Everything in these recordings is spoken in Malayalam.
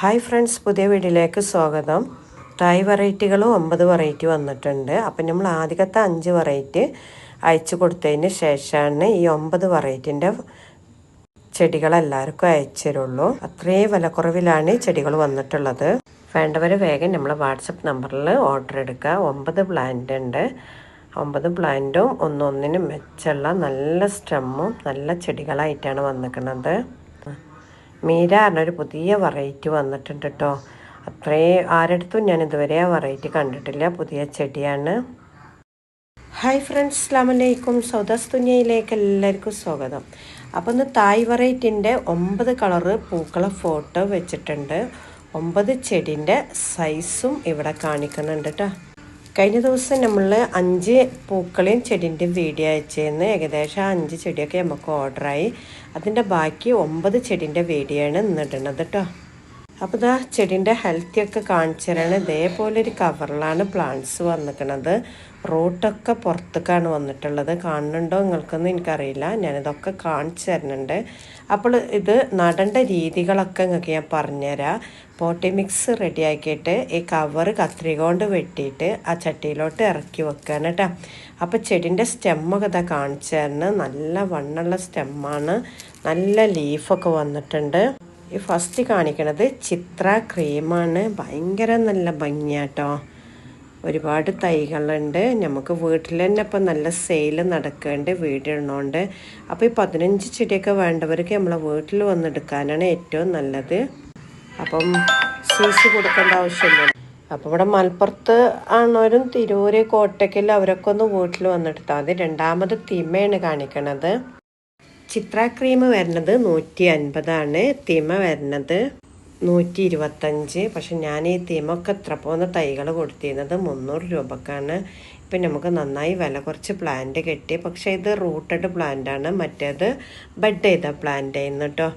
ഹായ് ഫ്രണ്ട്സ് പുതിയ വീഡിയോയിലേക്ക് സ്വാഗതം. തായ് വെറൈറ്റികളും ഒമ്പത് വെറൈറ്റി വന്നിട്ടുണ്ട്. അപ്പം നമ്മൾ ആദ്യത്തെ അഞ്ച് വെറൈറ്റി അയച്ചു കൊടുത്തതിന് ശേഷമാണ് ഈ ഒമ്പത് വെറൈറ്റിന്റെ ചെടികൾ എല്ലാവർക്കും തരുള്ളൂ. അത്രയും വിലക്കുറവിലാണ് ചെടികൾ വന്നിട്ടുള്ളത്. വേണ്ടവർ വേഗം നമ്മൾ വാട്സപ്പ് നമ്പറിൽ ഓർഡർ എടുക്കുക. ഒമ്പത് പ്ലാന്റ് ഉണ്ട്. ഒമ്പത് പ്ലാന്റും ഒന്നൊന്നിനും മെച്ചമുള്ള നല്ല സ്റ്റെമ്മും നല്ല ചെടികളായിട്ടാണ് വന്നിരിക്കുന്നത്. മീര പറഞ്ഞൊരു പുതിയ വെറൈറ്റി വന്നിട്ടുണ്ട് കേട്ടോ അത്രയും ആരടുത്തും ഞാൻ ഇതുവരെ ആ വെറൈറ്റി കണ്ടിട്ടില്ല. പുതിയ ചെടിയാണ്. ഹായ് ഫ്രണ്ട്സ് അസ്ലാമലൈക്കും സൗദാസ് തുനിയയിലേക്ക് എല്ലാവർക്കും സ്വാഗതം. അപ്പോൾ ഇന്ന് തായ് വെറൈറ്റിന്റെ ഒമ്പത് കളറ് പൂക്കളെ ഫോട്ടോ വെച്ചിട്ടുണ്ട്. ഒമ്പത് ചെടിന്റെ സൈസും ഇവിടെ കാണിക്കുന്നുണ്ട് കേട്ടോ കഴിഞ്ഞ ദിവസം നമ്മൾ അഞ്ച് പൂക്കളെയും ചെടിന്റെയും വീഡിയോ അയച്ചേന്ന്. ഏകദേശം അഞ്ച് ചെടിയൊക്കെ നമുക്ക് ഓർഡറായി അതിന്റെ ബാക്കി ഒമ്പത് ചെടിന്റെ വീഡിയോ ആണ് ഇന്നിടുന്നത് കേട്ടോ അപ്പോൾ ഇതാ ചെടീന്റെ ഹെൽത്തിയൊക്കെ കാണിച്ചു തരാണ് ഇതേപോലെ ഒരു കവറിലാണ് പ്ലാന്റ്സ് വന്നിരിക്കുന്നത് റൂട്ടൊക്കെ പുറത്തേക്കാണ് വന്നിട്ടുള്ളത്. കാണുന്നുണ്ടോ നിങ്ങൾക്കൊന്നും എനിക്കറിയില്ല. ഞാനിതൊക്കെ കാണിച്ചു തരുന്നുണ്ട്. അപ്പോൾ ഇത് നടേണ്ട രീതികളൊക്കെ നിങ്ങൾക്ക് ഞാൻ പറഞ്ഞുതരാം. പോട്ടി മിക്സ് റെഡിയാക്കിയിട്ട് ഈ കവർ കത്രിക കൊണ്ട് വെട്ടിയിട്ട് ആ ചട്ടിയിലോട്ട് ഇറക്കി വെക്കുകയാണ് കേട്ടോ. അപ്പോൾ ചെടിന്റെ സ്റ്റെമ്മൊക്കെ ഇതാ കാണിച്ചു തരുന്നത്. നല്ല വണ്ണുള്ള സ്റ്റെമ്മാണ് നല്ല ലീഫൊക്കെ വന്നിട്ടുണ്ട്. ഈ ഫസ്റ്റ് കാണിക്കണത് ചിത്ര ക്രീമാണ്. ഭയങ്കര നല്ല ഭംഗിയാട്ടോ. ഒരുപാട് തൈകളുണ്ട്. നമുക്ക് വീട്ടിൽ തന്നെ ഇപ്പം നല്ല സെയിൽ നടക്കുന്നുണ്ട് വീടിടണോണ്ട് അപ്പോൾ ഈ പതിനഞ്ച് ചെടിയൊക്കെ വേണ്ടവർക്ക് നമ്മളെ വീട്ടിൽ വന്നെടുക്കാനാണ് ഏറ്റവും നല്ലത്. അപ്പം സീസ് കൊടുക്കേണ്ട ആവശ്യമില്ല. അപ്പം ഇവിടെ മലപ്പുറത്ത് ആണവരും തിരൂര് കോട്ടയ്ക്കൽ അവരൊക്കെ ഒന്ന് വീട്ടിൽ വന്നെടുത്താൽ മതി. രണ്ടാമത് തിമ്മയാണ് കാണിക്കണത്. ചിത്ര ക്രീം വരുന്നത് നൂറ്റി അൻപതാണ് തിമ വരുന്നത് നൂറ്റി ഇരുപത്തഞ്ച് പക്ഷെ ഞാൻ ഈ തിമൊക്കെ എത്ര പോകുന്ന തൈകൾ കൊടുത്തിരുന്നത് മുന്നൂറ് രൂപക്കാണ്. ഇപ്പം നമുക്ക് നന്നായി വില കുറച്ച് പ്ലാന്റ് കിട്ടി. പക്ഷേ ഇത് റൂട്ടഡ് പ്ലാന്റാണ് മറ്റേത് ബഡ് ചെയ്ത പ്ലാന്റ് ആയിരുന്നു കേട്ടോ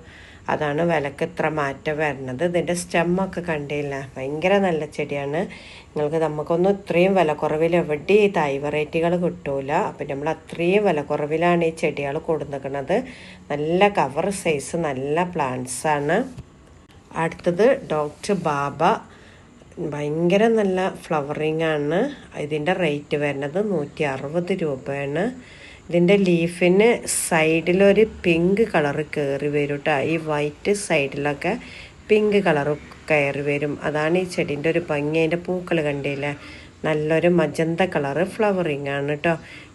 അതാണ് വിലക്ക് ഇത്ര മാറ്റം വരുന്നത്. ഇതിന്റെ സ്റ്റെമ്മൊക്കെ കണ്ടില്ല? ഭയങ്കര നല്ല ചെടിയാണ്. നിങ്ങൾക്ക് നമുക്കൊന്നും ഇത്രയും വിലക്കുറവിൽ ഈ തൈ വെറൈറ്റികൾ കിട്ടൂല. അപ്പം നമ്മൾ അത്രയും വിലക്കുറവിലാണ് ഈ ചെടികൾ കൊടുത്തിരിക്കുന്നത് നല്ല കവർ സൈസ് നല്ല പ്ലാന്റ്സാണ് അടുത്തത് ഡോക്ടർ ബാബ. ഭയങ്കര നല്ല ഫ്ലവറിങ് ആണ്. ഇതിന്റെ റേറ്റ് വരുന്നത് നൂറ്റി അറുപത് രൂപയാണ്. ഇതിന്റെ ലീഫിന് സൈഡിലൊരു പിങ്ക് കളറ് കയറി വരും കേട്ടോ ഈ വൈറ്റ് സൈഡിലൊക്കെ പിങ്ക് കളറ് കയറി വരും. അതാണ് ഈ ചെടീന്റെ ഒരു ഭംഗി. അതിന്റെ പൂക്കൾ കണ്ടില്ലേ? നല്ലൊരു മജന്ത കളറ് ഫ്ലവറിങ് ആണ് കേട്ടോ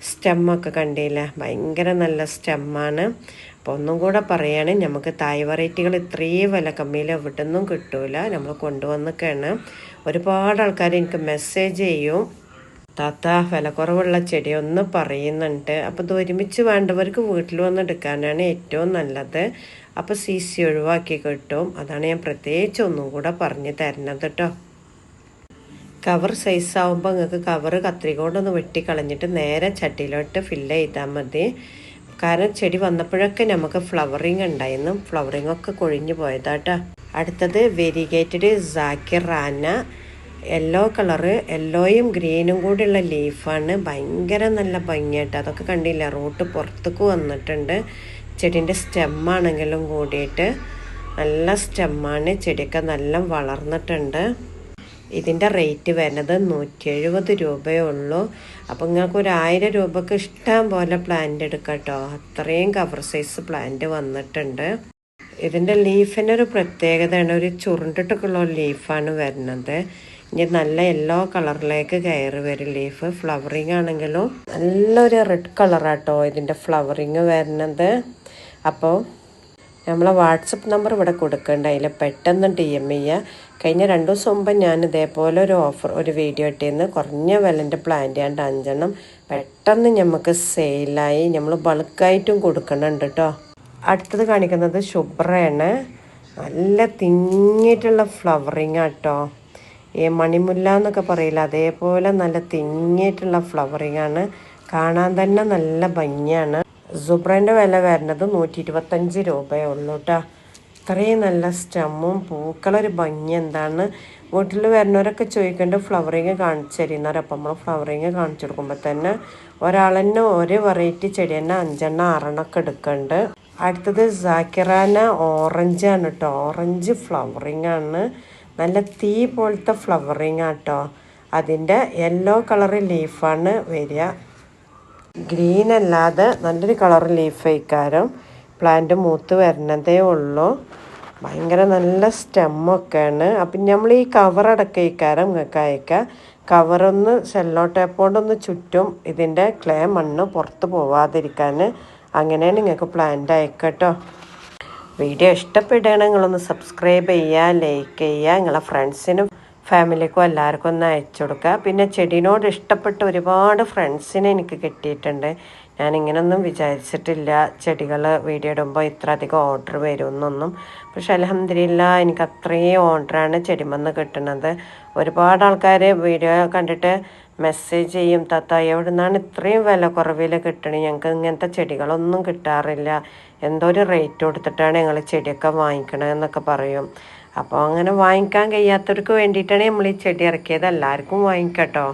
സ്റ്റെമ്മൊക്കെ കണ്ടില്ലേ? ഭയങ്കര നല്ല സ്റ്റെമ്മാണ് അപ്പോൾ ഒന്നും കൂടെ പറയുകയാണ് നമുക്ക് തായ് വെറൈറ്റികൾ ഇത്രയും വില കമ്മിയിൽ എവിടെ നിന്നും കിട്ടൂല നമ്മൾ കൊണ്ടുവന്നൊക്കെയാണ് ഒരുപാട് ആൾക്കാർ എനിക്ക് മെസ്സേജ് ചെയ്യും. താത്ത വില കുറവുള്ള ചെടിയൊന്നും പറയുന്നുണ്ട്. അപ്പോൾ ഇത് ഒരുമിച്ച് വേണ്ടവർക്ക് വീട്ടിൽ വന്ന് എടുക്കാനാണ് ഏറ്റവും നല്ലത്. അപ്പോൾ സി സി ഒഴിവാക്കി കിട്ടും. അതാണ് ഞാൻ പ്രത്യേകിച്ച് ഒന്നും കൂടെ പറഞ്ഞു തരുന്നത് കേട്ടോ കവർ സൈസ് ആകുമ്പോൾ നിങ്ങൾക്ക് കവർ കത്രിക കൊണ്ടൊന്ന് വെട്ടിക്കളഞ്ഞിട്ട് നേരെ ചട്ടിയിലോട്ട് ഫില്ല് ചെയ്താൽ മതി. കാരണം ചെടി വന്നപ്പോഴൊക്കെ നമുക്ക് ഫ്ലവറിങ് ഉണ്ടായിരുന്നു. ഫ്ലവറിങ് ഒക്കെ കൊഴിഞ്ഞു പോയതാട്ടോ അടുത്തത് വെരിഗേറ്റഡ് സാക്കിർ റാന യെല്ലോ കളറ് യെല്ലോയും ഗ്രീനും കൂടിയുള്ള ലീഫാണ് ഭയങ്കര നല്ല ഭംഗിയായിട്ട്. അതൊക്കെ കണ്ടില്ല? റൂട്ട് പുറത്തേക്ക് വന്നിട്ടുണ്ട്. ചെടീന്റെ സ്റ്റെമ്മാണെങ്കിലും കൂടിയിട്ട് നല്ല സ്റ്റെമ്മാണ് ചെടിയൊക്കെ നല്ല വളർന്നിട്ടുണ്ട്. ഇതിന്റെ റേറ്റ് വരുന്നത് നൂറ്റി എഴുപത് രൂപയേ ഉള്ളൂ. അപ്പോൾ നിങ്ങൾക്ക് ഒരു ആയിരം രൂപക്ക് ഇഷ്ടം പോലെ പ്ലാന്റ് എടുക്കാം കേട്ടോ. അത്രയും കവർ സൈസ് പ്ലാന്റ് വന്നിട്ടുണ്ട്. ഇതിന്റെ ലീഫിന്റെ ഒരു പ്രത്യേകതയാണ് ഒരു ചുരുണ്ടിട്ടൊക്കെയുള്ള ലീഫാണ് വരുന്നത്. ഇനി നല്ല യെല്ലോ കളറിലേക്ക് കയറി വരും ലീഫ് ഫ്ലവറിങ് ആണെങ്കിലും നല്ലൊരു റെഡ് കളറാട്ടോ ഇതിന്റെ ഫ്ലവറിങ് വരുന്നത്. അപ്പോൾ നമ്മളെ വാട്സപ്പ് നമ്പർ ഇവിടെ കൊടുക്കേണ്ട. അതിൽ പെട്ടെന്ന് ഡി എം ചെയ്യുക കഴിഞ്ഞ രണ്ട് ദിവസം മുമ്പ് ഞാൻ ഇതേപോലെ ഒരു ഓഫർ ഒരു വീഡിയോ ഇട്ടിരുന്നു കുറഞ്ഞ വിലന്റെ പ്ലാന്റ് ആണ്ട് അഞ്ചെണ്ണം പെട്ടെന്ന് നമുക്ക് സെയിലായി നമ്മൾ ബൾക്കായിട്ടും കൊടുക്കുന്നുണ്ട് കേട്ടോ അടുത്തത് കാണിക്കുന്നത് ശുഭ്രയാണ്. നല്ല തിങ്ങിയിട്ടുള്ള ഫ്ലവറിങ് ആട്ടോ. ഈ മണിമുല്ല എന്നൊക്കെ പറയില്ല അതേപോലെ നല്ല തിങ്ങിയിട്ടുള്ള ഫ്ലവറിങ് ആണ്. കാണാൻ തന്നെ നല്ല ഭംഗിയാണ്. സുബ്രന്റെ വില വരുന്നത് നൂറ്റി ഇരുപത്തഞ്ച് രൂപയേ ഉള്ളൂ കേട്ടോ ഇത്രയും നല്ല സ്റ്റെമ്മും പൂക്കളൊരു ഭംഗി എന്താണ്? വീട്ടിൽ വരുന്നവരൊക്കെ ചോദിക്കേണ്ട ഫ്ലവറിങ് കാണിച്ചു തരുന്നവർ അപ്പം നമ്മൾ ഫ്ലവറിങ് കാണിച്ചു കൊടുക്കുമ്പോൾ തന്നെ ഒരാൾ തന്നെ ഒരു വെറൈറ്റി ചെടി തന്നെ അഞ്ചെണ്ണം ആറെണ്ണമൊക്കെ എടുക്കുന്നുണ്ട് അടുത്തത് സാക്കിറാന ഓറഞ്ച് ആണ് കേട്ടോ ഓറഞ്ച് ഫ്ലവറിങ് ആണ്. നല്ല തീ പോലത്തെ ഫ്ലവറിങ് ആട്ടോ. അതിന്റെ യെല്ലോ കളർ ലീഫാണ് വരിക. ഗ്രീൻ അല്ലാതെ നല്ലൊരു കളർ ലീഫ് വയ്ക്കാരം പ്ലാന്റ് മൂത്ത് വരണതേ ഉള്ളൂ. ഭയങ്കര നല്ല സ്റ്റെമ്മൊക്കെയാണ് അപ്പം നമ്മൾ ഈ കവറടക്കം ഇക്കാരം നിങ്ങൾക്ക് അയക്കുക കവറൊന്ന് സെല്ലോ ടേപ്പ് കൊണ്ടൊന്ന് ചുറ്റും ഇതിന്റെ ക്ലേ മണ്ണ് പുറത്ത് പോവാതിരിക്കാൻ അങ്ങനെയാണ് നിങ്ങൾക്ക് പ്ലാന്റ് അയക്കട്ടോ വീഡിയോ ഇഷ്ടപ്പെടുകയാണെങ്കിൽ നിങ്ങളൊന്ന് സബ്സ്ക്രൈബ് ചെയ്യുക ലൈക്ക് ചെയ്യുക നിങ്ങളെ ഫ്രണ്ട്സിനും ഫാമിലിക്കും എല്ലാവർക്കും ഒന്ന് അയച്ചു കൊടുക്കുക. പിന്നെ ചെടിനോട് ഇഷ്ടപ്പെട്ട ഒരുപാട് ഫ്രണ്ട്സിനെ എനിക്ക് കിട്ടിയിട്ടുണ്ട്. ഞാൻ ഇങ്ങനൊന്നും വിചാരിച്ചിട്ടില്ല ചെടികൾ വീഡിയോ ഇടുമ്പോൾ ഇത്ര അധികം ഓർഡർ വരുമെന്നൊന്നും. പക്ഷെ അലഹമില്ല എനിക്ക് അത്രയും ഓർഡറാണ് ചെടിമെന്ന് കിട്ടുന്നത്. ഒരുപാട് ആൾക്കാർ വീഡിയോ കണ്ടിട്ട് മെസ്സേജ് ചെയ്യും തത്ത എവിടെ നിന്നാണ് ഇത്രയും വില കുറവിൽ കിട്ടണത് ഞങ്ങൾക്ക് ഇങ്ങനത്തെ ചെടികളൊന്നും കിട്ടാറില്ല. എന്തോ ഒരു റേറ്റ് കൊടുത്തിട്ടാണ് ഞങ്ങൾ ചെടിയൊക്കെ വാങ്ങിക്കണതെന്നൊക്കെ പറയും. അപ്പോൾ അങ്ങനെ വാങ്ങിക്കാൻ കഴിയാത്തവർക്ക് വേണ്ടിയിട്ടാണ് നമ്മൾ ഈ ചെടി ഇറക്കിയത്. എല്ലാവർക്കും വാങ്ങിക്കട്ടോ.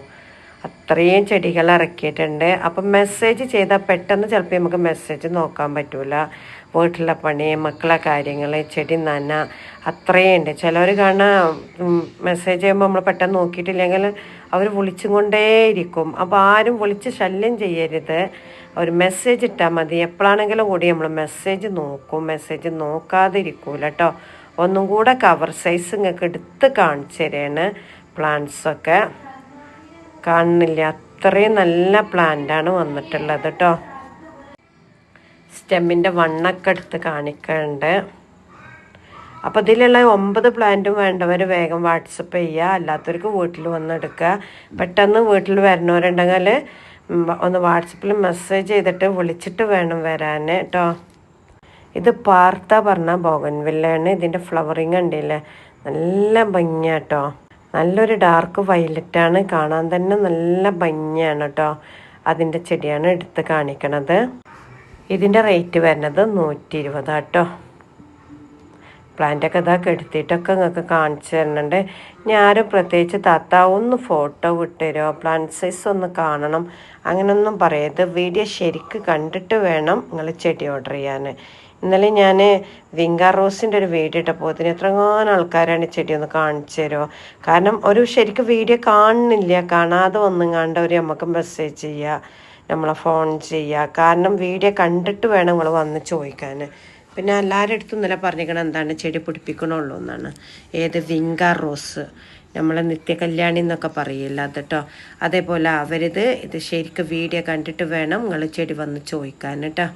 അത്രയും ചെടികൾ ഇറക്കിയിട്ടുണ്ട്. അപ്പം മെസ്സേജ് ചെയ്താൽ പെട്ടെന്ന് ചിലപ്പോൾ നമുക്ക് മെസ്സേജ് നോക്കാൻ പറ്റില്ല വീട്ടിലെ പണി മക്കളെ കാര്യങ്ങൾ ചെടി നന അത്രയും ഉണ്ട്. ചിലവർ കാണാൻ മെസ്സേജ് ചെയ്യുമ്പോൾ നമ്മൾ പെട്ടെന്ന് നോക്കിയിട്ടില്ലെങ്കിൽ അവർ വിളിച്ചും കൊണ്ടേയിരിക്കും അപ്പോൾ ആരും വിളിച്ച് ശല്യം ചെയ്യരുത്. ഒരു മെസ്സേജ് ഇട്ടാൽ മതി. എപ്പോഴാണെങ്കിലും കൂടി നമ്മൾ മെസ്സേജ് നോക്കും. മെസ്സേജ് നോക്കാതെ ഇരിക്കൂല കേട്ടോ ഒന്നും കൂടെ കവർ സൈസ് നിങ്ങൾക്ക് എടുത്ത് കാണിച്ചു തരാണ് പ്ലാന്റ്സൊക്കെ കാണുന്നില്ല. അത്രയും നല്ല പ്ലാന്റാണ് വന്നിട്ടുള്ളത് കേട്ടോ സ്റ്റെമ്മിന്റെ വണ്ണൊക്കെ എടുത്ത് കാണിക്കുന്നുണ്ട് അപ്പോൾ ഇതിലുള്ള ഒമ്പത് പ്ലാന്റും വേണ്ടവർ വേഗം വാട്സപ്പ് ചെയ്യുക അല്ലാത്തവർക്ക് വീട്ടിൽ വന്ന് എടുക്കുക പെട്ടെന്ന് വീട്ടിൽ വരണവരുണ്ടെങ്കിൽ ഒന്ന് വാട്സപ്പിൽ മെസ്സേജ് ചെയ്തിട്ട് വിളിച്ചിട്ട് വേണം വരാൻ കേട്ടോ ഇത് പാർത്ത പറഞ്ഞ ബോഗൻവില്ലയാണ്. ഇതിന്റെ ഫ്ലവറിങ് ഉണ്ടല്ലേ നല്ല ഭംഗിയാട്ടോ നല്ലൊരു ഡാർക്ക് വയലറ്റാണ്. കാണാൻ തന്നെ നല്ല ഭംഗിയാണ് കേട്ടോ അതിന്റെ ചെടിയാണ് എടുത്ത് കാണിക്കണത്. ഇതിന്റെ റേറ്റ് വരുന്നത് നൂറ്റി ഇരുപതാട്ടോ പ്ലാന്റൊക്കെ ഇതാ എടുത്തിട്ടൊക്കെ നിങ്ങൾക്ക് കാണിച്ചു തരുന്നുണ്ട് ഞാനും പ്രത്യേകിച്ച് താത്ത ഒന്ന് ഫോട്ടോ വിട്ടുതരുമോ പ്ലാന്റ് സൈസ് ഒന്ന് കാണണം. അങ്ങനൊന്നും പറയരുത്. വീഡിയോ ശരിക്ക് കണ്ടിട്ട് വേണം നിങ്ങൾ ചെടി ഓർഡർ ചെയ്യാൻ ഇന്നലെ ഞാൻ വിങ്കാർ റോസിന്റെ ഒരു വീഡിയോ ഇട്ടപ്പോൾ ഇതിന് എത്രങ്ങാനും ആൾക്കാരാണ് ചെടി ഒന്ന് കാണിച്ചു തരുമോ കാരണം ഒരു ശരിക്കും വീഡിയോ കാണുന്നില്ല. കാണാതെ ഒന്നും കണ്ട ഒരു നമുക്ക് മെസ്സേജ് ചെയ്യുക നമ്മളെ ഫോൺ ചെയ്യുക കാരണം വീഡിയോ കണ്ടിട്ട് വേണം നിങ്ങൾ വന്ന് ചോദിക്കാൻ പിന്നെ എല്ലാവരുടെ അടുത്തും ഇന്നലെ പറഞ്ഞിരിക്കണം എന്താണ്? ചെടി പിടിപ്പിക്കണുള്ളൂ എന്നാണ്. ഏത് വിങ്ക റോസ് നമ്മളെ നിത്യകല്യാണി എന്നൊക്കെ പറയില്ല അത് കേട്ടോ അതേപോലെ അവരിത് ഇത് ശരിക്കും വീഡിയോ കണ്ടിട്ട് വേണം നിങ്ങൾ ചെടി വന്ന് ചോദിക്കാൻ കേട്ടോ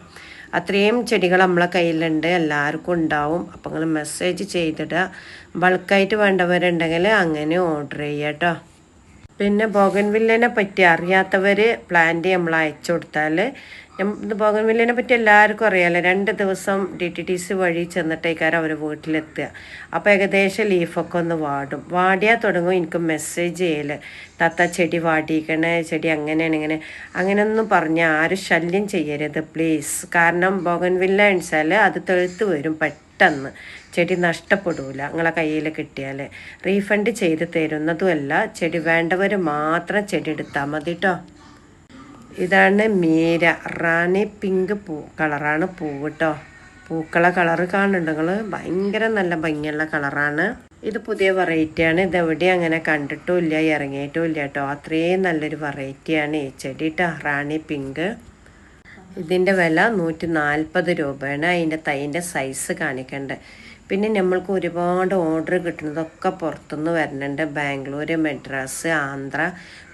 അത്രയും ചെടികൾ നമ്മളെ കയ്യിലുണ്ട് എല്ലാവർക്കും ഉണ്ടാവും. അപ്പം നിങ്ങൾ മെസ്സേജ് ചെയ്തിടുക. ബൾക്കായിട്ട് വേണ്ടവരുണ്ടെങ്കിൽ അങ്ങനെ ഓർഡർ ചെയ്യാം കേട്ടോ പിന്നെ ബോഗൻവില്ലിനെ പറ്റി അറിയാത്തവർ പ്ലാന്റ് നമ്മൾ അയച്ചു കൊടുത്താൽ ഇത് ബോഗൻവില്ലിനെ പറ്റി എല്ലാവർക്കും അറിയാമല്ലോ രണ്ട് ദിവസം ഡി ടി ടി സി വഴി ചെന്നിട്ടേക്കാരം അവർ വീട്ടിലെത്തുക. അപ്പോൾ ഏകദേശം ലീഫൊക്കെ ഒന്ന് വാടും. വാടിയാൽ തുടങ്ങും. എനിക്ക് മെസ്സേജ് ചെയ്യൽ തത്ത ചെടി വാടിക്കണേ ചെടി അങ്ങനെയാണ് ഇങ്ങനെ. അങ്ങനെയൊന്നും പറഞ്ഞാൽ ആരും ശല്യം ചെയ്യരുത്. പ്ലീസ് കാരണം ബോഗൻവില്ല വെച്ചാൽ അത് തെളുത്ത് വരും പെട്ടെന്ന്. ചെടി നഷ്ടപ്പെടൂല. നിങ്ങളെ കയ്യിൽ കിട്ടിയാൽ റീഫണ്ട് ചെയ്ത് തരുന്നതുമല്ല. ചെടി വേണ്ടവർ മാത്രം ചെടി എടുത്താൽ മതി കേട്ടോ ഇതാണ് മീര. റാണി പിങ്ക് പൂ കളറാണ് പൂ കേട്ടോ പൂക്കളെ കളറ് കാണുന്നുണ്ട് നിങ്ങൾ ഭയങ്കര നല്ല ഭംഗിയുള്ള കളറാണ്. ഇത് പുതിയ വെറൈറ്റിയാണ്. ഇതെവിടെയും അങ്ങനെ കണ്ടിട്ടും ഇല്ല ഇറങ്ങിയിട്ടും ഇല്ല കേട്ടോ. അത്രയും നല്ലൊരു വെറൈറ്റിയാണ് ഈ ചെടി കേട്ടോ റാണി പിങ്ക്. ഇതിന്റെ വില നൂറ്റി നാൽപ്പത് രൂപയാണ്. അതിന്റെ തൈന്റെ സൈസ് കാണിക്കേണ്ടത് പിന്നെ നമ്മൾക്ക് ഒരുപാട് ഓർഡർ കിട്ടുന്നതൊക്കെ പുറത്തുനിന്ന് വരുന്നുണ്ട് ബാംഗ്ലൂർ മെഡ്രാസ് ആന്ധ്ര.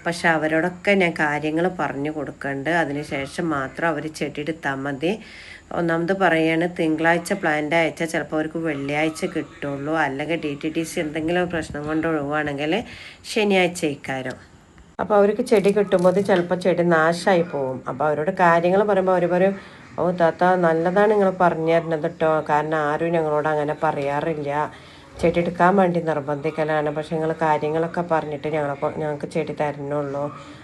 പക്ഷെ അവരോടൊക്കെ ഞാൻ കാര്യങ്ങൾ പറഞ്ഞു കൊടുക്കുന്നുണ്ട് അതിനുശേഷം മാത്രം അവർ ചെടി എടുത്താൽ മതി. ഒന്നാമത് പറയാണ് തിങ്കളാഴ്ച പ്ലാന്റ് അയച്ചാൽ ചിലപ്പോൾ അവർക്ക് വെള്ളിയാഴ്ച കിട്ടുള്ളൂ. അല്ലെങ്കിൽ ഡി ടി ടി സി എന്തെങ്കിലും പ്രശ്നം കൊണ്ട് ഒഴിവാണെങ്കിൽ ശനിയാഴ്ച ഇക്കാരം അപ്പോൾ അവർക്ക് ചെടി കിട്ടുമ്പോൾ ചിലപ്പോൾ ചെടി നാശമായി പോകും അപ്പോൾ അവരോട് കാര്യങ്ങൾ പറയുമ്പോൾ അവർ പറയും ഓ താത്ത നല്ലതാണ് നിങ്ങൾ പറഞ്ഞു തരുന്നത് കേട്ടോ കാരണം ആരും ഞങ്ങളോട് അങ്ങനെ പറയാറില്ല. ചെടി എടുക്കാൻ വേണ്ടി നിർബന്ധിക്കലാണ്. പക്ഷെ നിങ്ങൾ കാര്യങ്ങളൊക്കെ പറഞ്ഞിട്ട് ഞങ്ങളെ ഞങ്ങൾക്ക് ചെടി തരണുള്ളൂ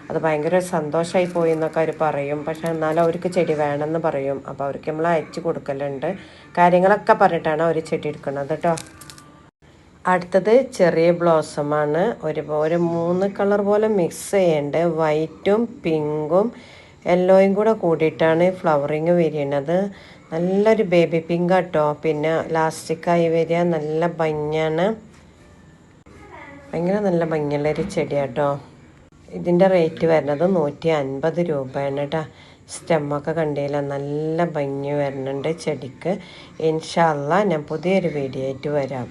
അത് ഭയങ്കര സന്തോഷമായി പോയി എന്നൊക്കെ അവർ പറയും. പക്ഷെ എന്നാലും അവർക്ക് ചെടി വേണമെന്ന് പറയും. അപ്പോൾ അവർക്ക് നമ്മൾ അയച്ചു കൊടുക്കലുണ്ട്. കാര്യങ്ങളൊക്കെ പറഞ്ഞിട്ടാണ് അവർ ചെടി എടുക്കുന്നത് കേട്ടോ അടുത്തത് ചെറിയ ബ്ലോസമാണ്. ഒരു ഒരു മൂന്ന് കളർ പോലെ മിക്സ് ചെയ്യേണ്ടത് വൈറ്റും പിങ്കും യെല്ലോയും കൂടെ കൂടിയിട്ടാണ് ഫ്ലവറിങ് വരുന്നത്. നല്ലൊരു ബേബി പിങ്ക് കേട്ടോ പിന്നെ ലാസ്റ്റിക്കായി വരിക. നല്ല ഭംഗിയാണ്. ഭയങ്കര നല്ല ഭംഗിയുള്ളൊരു ചെടിയാട്ടോ. ഇതിന്റെ റേറ്റ് വരുന്നത് നൂറ്റി അൻപത് രൂപയാണ് കേട്ടോ സ്റ്റെമ്മൊക്കെ കണ്ടില്ല നല്ല ഭംഗി വരുന്നുണ്ട് ചെടിക്ക്. ഇൻഷാല്ല ഞാൻ പുതിയൊരു വീഡിയോ ആയിട്ട് വരാം.